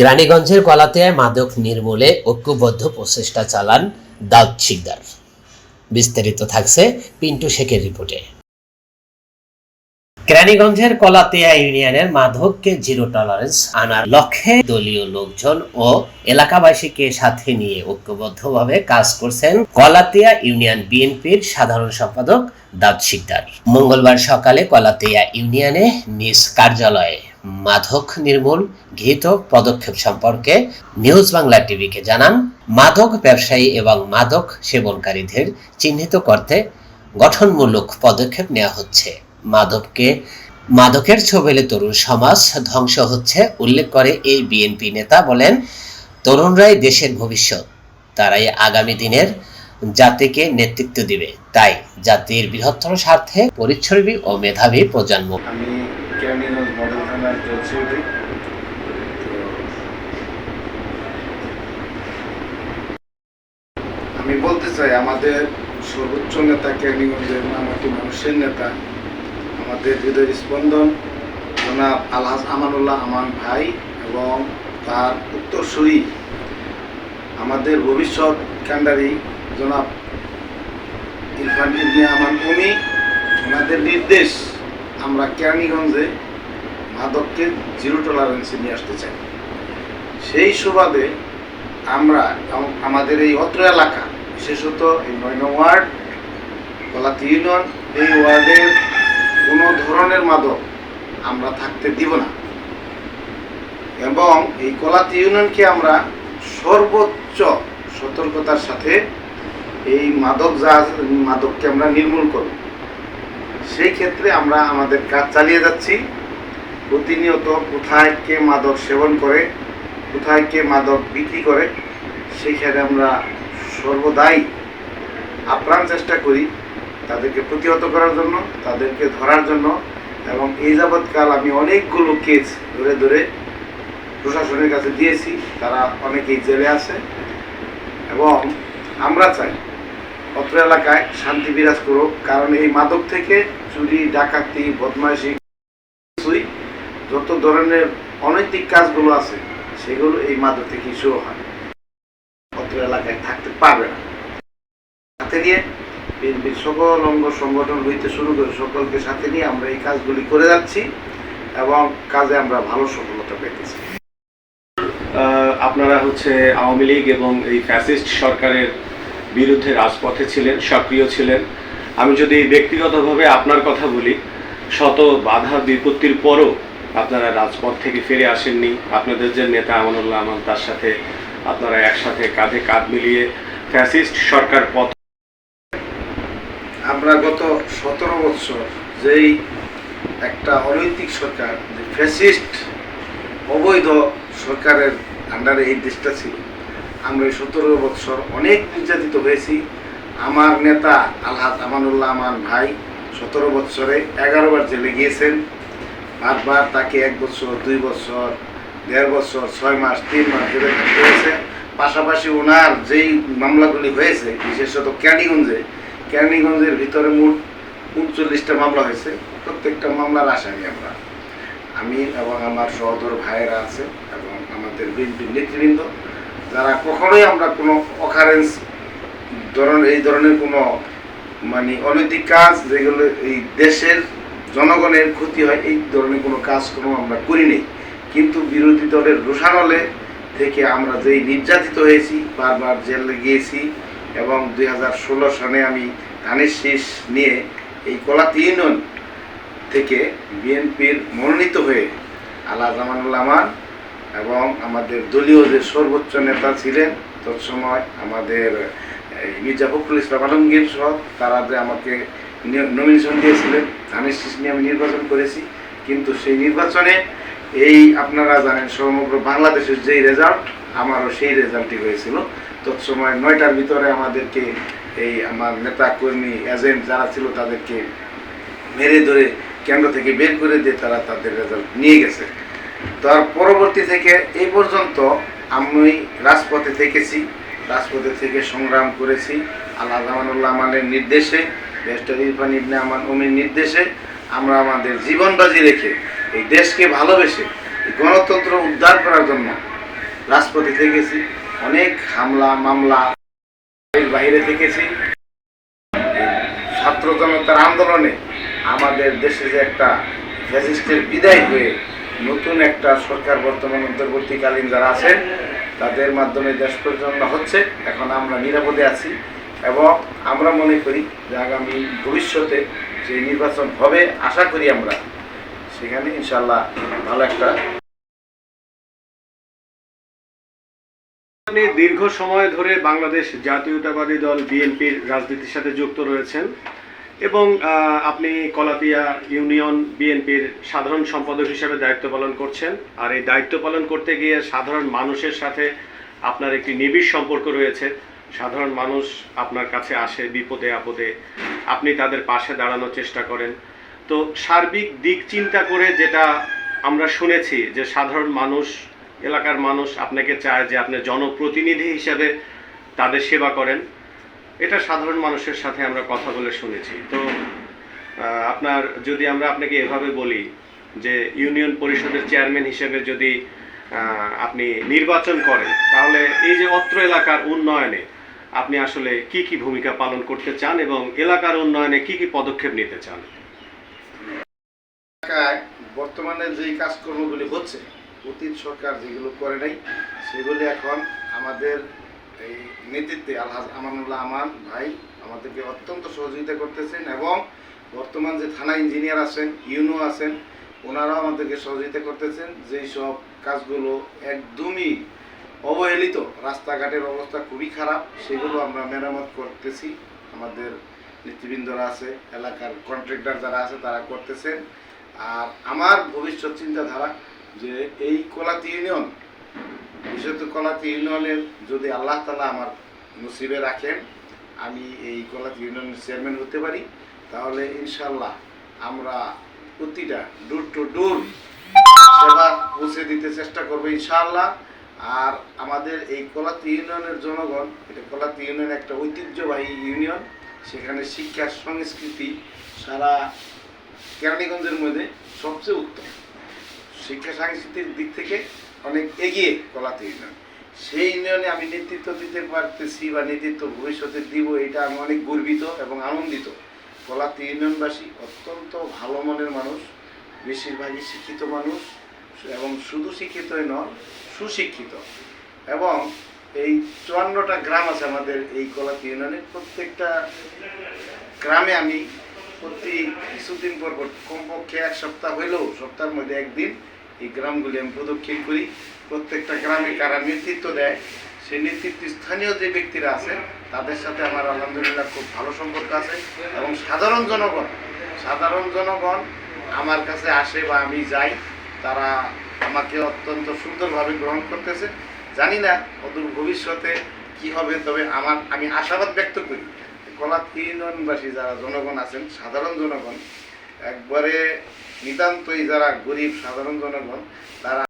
কেরানীগঞ্জের কলাতেয়ায় মাদক নির্মূলে ঐক্যবদ্ধ প্রচেষ্টা চালান দাউদ শিকদার। বিস্তারিত থাকছে পিন্টু শেখের রিপোর্টে। কেরানীগঞ্জের কলাতেয়া ইউনিয়নের মাদককে জিরো টলারেন্স আনার লক্ষ্যে দলীয় লোকজন ও এলাকাবাসীকে সাথে নিয়ে ঐক্যবদ্ধভাবে কাজ করছেন কলাতিয়া ইউনিয়ন বিএনপির সাধারণ সম্পাদক দাউদ শিকদার। মঙ্গলবার সকালে কলাতিয়া ইউনিয়নে নিজ কার্যালয়ে মাদক নির্মূল গৃহীত পদক্ষেপ সম্পর্কে নিউজ বাংলা টিভিকে জানান মাদক ব্যবসায়ী এবং মাদক সেবনকারীদের চিহ্নিত করতে গঠনমূলক পদক্ষেপ নেওয়া হচ্ছে। মাদককে, মাদকের ছোবেলে তরুণ সমাজ ধ্বংস হচ্ছে, উল্লেখ করে এই বিএনপি নেতা বলেন, তরুণরাই দেশের ভবিষ্যৎ, তারাই আগামী দিনের জাতিকে নেতৃত্ব দিবে। তাই জাতির বৃহত্তর স্বার্থে পরিচ্ছবি ও মেধাবী প্রজন্ম আমি মডেল থানার সেক্রেটারি আমি বলতে চাই, আমাদের সর্বোচ্চ নেতা কেরানীগঞ্জের নামটি মানুষের নেতা, আমাদের হৃদয় স্পন্দন, জনাব আলহাজ আমানুল্লাহ আমান ভাই এবং তার উত্তরসূরি, আমাদের ভবিষ্যৎ কান্ডারি জনাব ইরফান ইবনে আমান উনি ওনাদের নির্দেশ আমরা কেরানীগঞ্জে মাদককে জিরো টলারেন্সে নিয়ে আসতে চাই। সেই সুবাদে আমরা আমাদের এই অত্র এলাকা, বিশেষত এই নয় ওয়ার্ড কলাতি ইউনিয়ন, এই ওয়ার্ডের কোনো ধরনের মাদক আমরা থাকতে দিব না। এবং এই কলাতি ইউনিয়নকে আমরা সর্বোচ্চ সতর্কতার সাথে এই মাদক যা মাদককে আমরা নির্মূল করব। সেই ক্ষেত্রে আমরা আমাদের কাজ চালিয়ে যাচ্ছি। প্রতিনিয়ত কোথায় কে মাদক সেবন করে, কোথায় কে মাদক বিক্রি করে সেইখানে আমরা সর্বদাই আপ্রাণ চেষ্টা করি তাদেরকে প্রতিহত করার জন্য, তাদেরকে ধরার জন্য এবং এই যাবৎকাল আমি অনেকগুলো কেস ধরে ধরে প্রশাসনের কাছে দিয়েছি, তারা অনেকেই জেলে আছে এবং আমরা চাই অত্র এলাকায় শান্তি বিরাজ করুক, কারণ এই মাদক থেকে চুরি, ডাকাতি, বদমাইশি যত ধরনের অনৈতিক কাজগুলো আছে, সেগুলো এই মাদক থেকে শুরু হয়। অত্র এলাকায় থাকতে পারবে না। সাথে নিয়ে বিএনপির সকল অঙ্গ সংগঠন হইতে শুরু করে সকলকে সাথে নিয়ে আমরা এই কাজগুলি করে যাচ্ছি এবং কাজে আমরা ভালো সফলতা পেতেছি। আপনারা হচ্ছে আওয়ামী লীগ এবং এই ফ্যাসিস্ট সরকারের বিরুদ্ধে রাজপথে ছিলেন, সক্রিয় ছিলেন। আমি যদি ব্যক্তিগতভাবে আপনার কথা বলি, শত বাধা বিপত্তির পরও আপনারা রাজপথ থেকে ফিরে আসেননি। আপনাদের যে নেতা আমানুল্লাহ আমান তার সাথে আপনারা একসাথে কাঁধে কাঁধ মিলিয়ে ফ্যাসিস্ট সরকার পথ আমরা গত সতেরো বছর যেই একটা অনৈতিক সরকার ফ্যাসিস্ট, অবৈধ সরকারের আন্ডারে এই দেশটা ছিল। আমরা সতেরো বৎসর অনেক নির্যাতিত হয়েছি। আমার নেতা আলহাজ আমানুল্লাহ আমার ভাই সতেরো বৎসরে এগারো বার জেলে গিয়েছেন। বারবার তাকে এক বছর দুই বছর দেড় বছর ছয় মাস, তিন মাস জেলে থাকতে হয়েছে। পাশাপাশি ওনার যেই মামলাগুলি হয়েছে, বিশেষত ক্যানিগঞ্জে, ক্যানিগঞ্জের ভিতরে মোট উনচল্লিশটা মামলা হয়েছে। প্রত্যেকটা মামলার আসামি আমরা। আমি এবং আমার সহদর ভাইয়েরা আছে এবং আমাদের বিএনপির নেতৃবৃন্দ। যারা কখনোই আমরা কোনো অকারেন্স ধরনের এই ধরনের কোনো মানে অনৈতিক কাজ যেগুলো এই দেশের জনগণের ক্ষতি হয়, এই ধরনের কোনো কাজ কোনো আমরা করিনি। কিন্তু বিরোধী দলের রোষানলে থেকে আমরা যেই নির্যাতিত হয়েছি, বারবার জেলে গিয়েছি এবং দুই হাজার ষোলো সালে আমি ধানের শীষ নিয়ে এই কলাতি ইউনিয়ন থেকে বিএনপির মনোনীত হয়ে আল্লাহ জামানুল্লাহ এবং আমাদের দলীয় যে সর্বোচ্চ নেতা ছিলেন, তৎসময় আমাদের মির্জা ফখরুল ইসলাম আলমগীর সহ তারা যে আমাকে নমিনেশন দিয়েছিলেন, ধানের শীষ নিয়ে আমি নির্বাচন করেছি। কিন্তু সেই নির্বাচনে এই আপনারা জানেন সমগ্র বাংলাদেশের যেই রেজাল্ট আমারও সেই রেজাল্টই হয়েছিল। তৎসময় নয়টার ভিতরে আমাদেরকে এই আমার নেতা কর্মী এজেন্ট যারা ছিল তাদেরকে মেরে ধরে কেন্দ্র থেকে বের করে দিয়ে তারা তাদের রেজাল্ট নিয়ে গেছে। তার পরবর্তী থেকে এই পর্যন্ত আমি রাজপথে থেকেছি, রাজপথে থেকে সংগ্রাম করেছি, আল্লাহ জামানুল্লাহ আমানের নির্দেশে বেস্টার ইরফান ইবনে আমান উমির নির্দেশে আমরা আমাদের জীবন বাজি রেখে এই দেশকে ভালোবেসে এই গণতন্ত্র উদ্ধার করার জন্য রাজপথে থেকেছি, অনেক হামলা, মামলা বাইরে থেকেছি। ছাত্র জনতার আন্দোলনে আমাদের দেশে যে একটা ফ্যাসিস্টের বিদায় হয়ে নতুন একটা সরকার বর্তমান অন্তর্বর্তীকালীন যারা আছেন, তাদের মাধ্যমে দেশ পরিচালনা হচ্ছে। এখন আমরা নিরাপদে আছি এবং আমরা মনে করি যে আগামী ভবিষ্যতে যে নির্বাচন হবে, আশা করি আমরা, সেখানে ইনশাল্লাহ ভালো একটা দীর্ঘ সময় ধরে বাংলাদেশ জাতীয়তাবাদী দল, বিএনপির রাজনীতির সাথে যুক্ত রয়েছেন। এবং আপনি কলাপিয়া ইউনিয়ন বিএনপির সাধারণ সম্পাদক হিসেবে দায়িত্ব পালন করছেন। আর এই দায়িত্ব পালন করতে গিয়ে সাধারণ মানুষের সাথে আপনার একটি নিবিড় সম্পর্ক রয়েছে। সাধারণ মানুষ আপনার কাছে আসে বিপদে আপদে, আপনি তাদের পাশে দাঁড়ানোর চেষ্টা করেন। তো সার্বিক দিক চিন্তা করে যেটা আমরা শুনেছি যে সাধারণ মানুষ, এলাকার মানুষ আপনাকে চায় যে আপনি জনপ্রতিনিধি হিসেবে তাদের সেবা করেন। এটা সাধারণ মানুষের সাথে আমরা কথা বলে শুনেছি। তো আপনার যদি আমরা আপনাকে এভাবে বলি যে ইউনিয়ন পরিষদের চেয়ারম্যান হিসেবে যদি আপনি নির্বাচন করেন, তাহলে এই যে অত্র এলাকার উন্নয়নে আপনি আসলে কি কি ভূমিকা পালন করতে চান এবং এলাকার উন্নয়নে কি কি পদক্ষেপ নিতে চান? বর্তমানে যেই কাজকর্মগুলি হচ্ছে, অতীত সরকার যেগুলো করে নাই, সেগুলি এখন আমাদের এই নেতৃত্বে আলহাজ আমানুল্লাহ আমান ভাই আমাদেরকে অত্যন্ত সহযোগিতা করতেছেন এবং বর্তমান যে থানা ইঞ্জিনিয়ার আছেন, ইউনো আছেন, ওনারাও আমাদেরকে সহযোগিতা করতেছেন। যেই সব কাজগুলো একদমই অবহেলিত, রাস্তাঘাটের অবস্থা খুবই খারাপ, সেগুলো আমরা মেরামত করতেছি। আমাদের নেতৃবৃন্দরা আছে, এলাকার কন্ট্রাক্টর যারা আছে, তারা করতেছেন। আর আমার ভবিষ্যৎ চিন্তাধারা যে এই কোলাতি ইউনিয়ন বিশেষত কোলাতি ইউনিয়নের যদি আল্লাহ তালা আমার নসিবে রাখেন, আমি এই কোলাতি ইউনিয়নের চেয়ারম্যান হতে পারি। তাহলে ইনশাল্লাহ আমরা প্রতিটা ডোর টু ডোর সেবা পৌঁছে দিতে চেষ্টা করব ইনশাআল্লাহ। আর আমাদের এই কোলাতি ইউনিয়নের জনগণ, এটা কোলাতি ইউনিয়ন একটা ঐতিহ্যবাহী ইউনিয়ন, সেখানে শিক্ষা সংস্কৃতি সারা কেরানীগঞ্জের মধ্যে সবচেয়ে উত্তম। শিক্ষা সাংস্কৃতিক দিক থেকে অনেক এগিয়ে কলাতে ইউনিয়ন সেই ইউনিয়নে আমি নেতৃত্ব দিতে পারতেছি বা নেতৃত্ব ভবিষ্যতে দিব, এটা আমি অনেক গর্বিত এবং আনন্দিত। কলাতে ইউনিয়নবাসী অত্যন্ত ভালো মনের মানুষ, বেশিরভাগই শিক্ষিত মানুষ এবং শুধু শিক্ষিতই নয় সুশিক্ষিত। এবং এই চুয়ান্নটা গ্রাম আছে আমাদের এই কলাতি ইউনিয়নের। প্রত্যেকটা গ্রামে আমি প্রতি কিছুদিন পর পর কমপক্ষে এক সপ্তাহ হইলেও, সপ্তাহের মধ্যে একদিন এই গ্রামগুলি আমি প্রদক্ষিণ করি। প্রত্যেকটা গ্রামে কারা নেতৃত্ব দেয় সেই নেতৃত্ব স্থানীয় যে ব্যক্তিরা আছে, তাদের সাথে আমার আলহামদুলিল্লাহ খুব ভালো সম্পর্ক আছে এবং সাধারণ জনগণ সাধারণ জনগণ আমার কাছে আসে বা আমি যাই, তারা আমাকে অত্যন্ত সুন্দরভাবে গ্রহণ করতেছে। জানি না অদূর ভবিষ্যতে কি হবে, তবে আমার, আমি আশাবাদ ব্যক্ত করি কলা ইউনিয়নবাসী যারা জনগণ আছেন, সাধারণ জনগণ, একবারে নিতান্তই যারা গরিব সাধারণ জনগণ তারা